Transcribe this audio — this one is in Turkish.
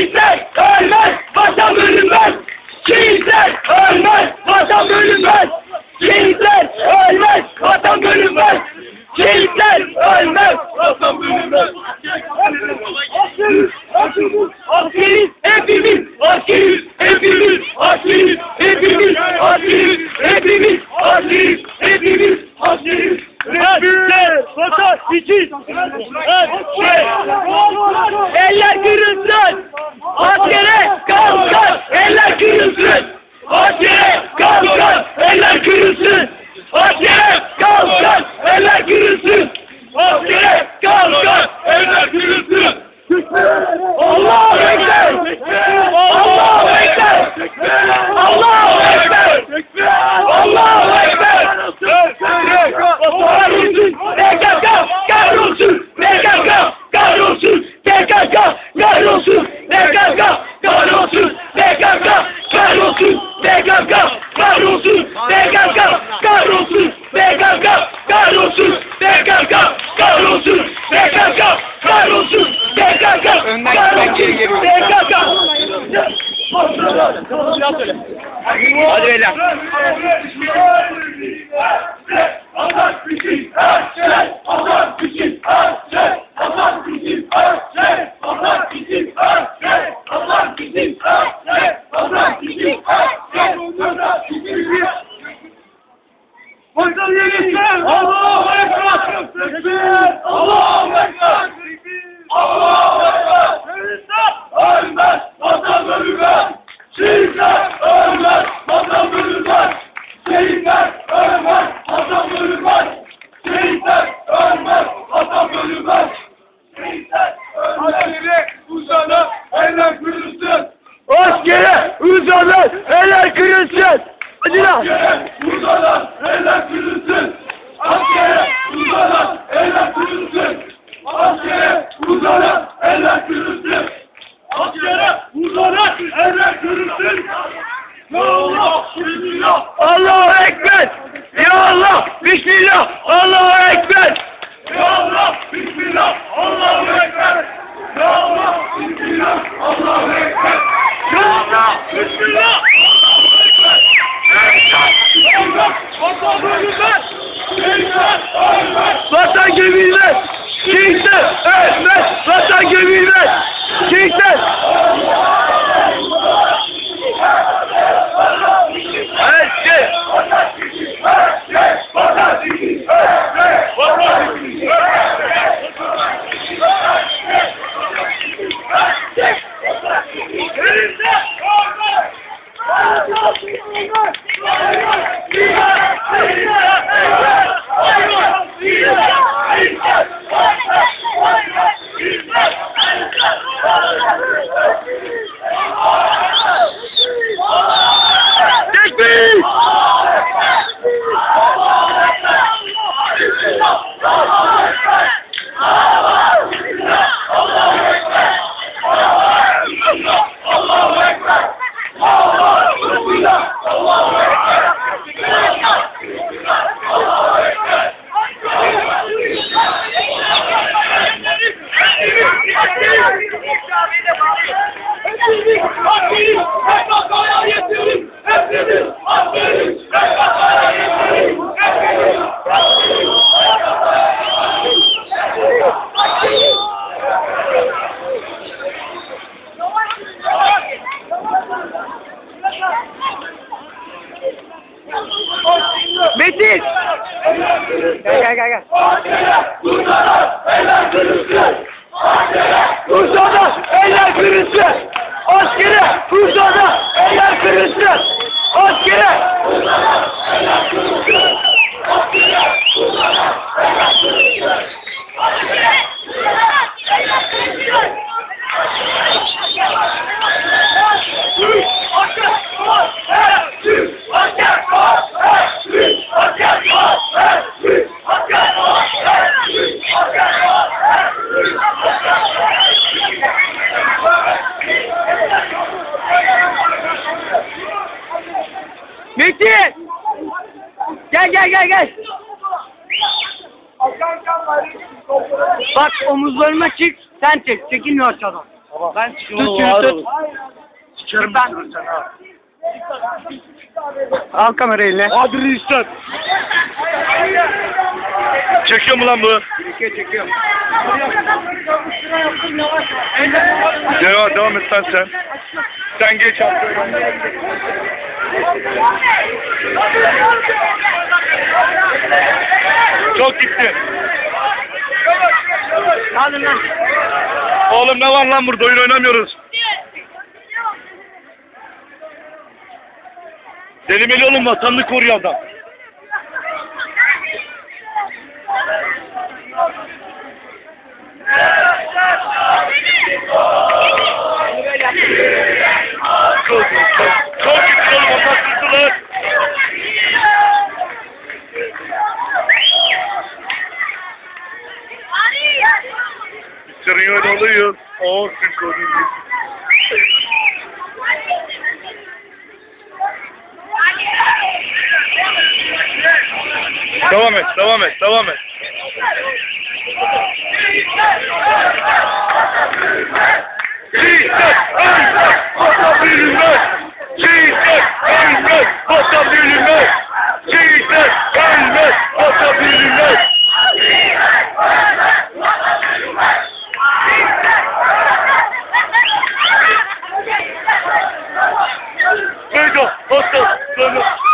Şehitler ölmez, vatan bölünmez. Şehitler ölmez, vatan bölünmez. Şehitler ölmez, vatan bölünmez. Şehitler ölmez, vatan bölünmez. Vatan için. Eller kırılsın. Askere kalkar. Eller kırılsın. Askere kalkar. Eller kırılsın. Askere kalkar. Eller kırılsın. Askere kalkar. Eller kırılsın. Allahu Ekber! Allahu Ekber! Allahu Ekber! Allahu gagap, kahrolsun, de gagap. Hadi beyler. Askere uzanan eller kırılsın! Askere uzanan eller kırılsın! Askere uzanan eller kırılsın! Askere uzanan eller kırılsın! Gel gel gel kırılsın! Askere uzanan eller kırılsın! Askere uzanan eller kırılsın! Askere uzanan eller kırılsın! Asker var! Asker var! Asker var! Asker var! Asker Metin! Gel gel gel gel. Bak omuzlarına çık, sen çek. Çekinme aşağıdan. Ben Tut şunu tut. Sikerim ben. Al kamerayı eline. Hadi reisler. Çekiyor mu lan bu? Çekiyor çekiyor. Devam, devam et sen sen. Sen geç abi. Çok gitti. Hadi lan. Oğlum ne var lan burada oyun oynamıyoruz. Delimeli oğlum vatanını koruyor adam. Sırıyor oluyor. Olsun koruyor. Devam et, devam et, devam et. Şehitler ölmez, vatan bölünmez. Şehitler ölmez, vatan bölünmez. Şehitler 哥哥哥哥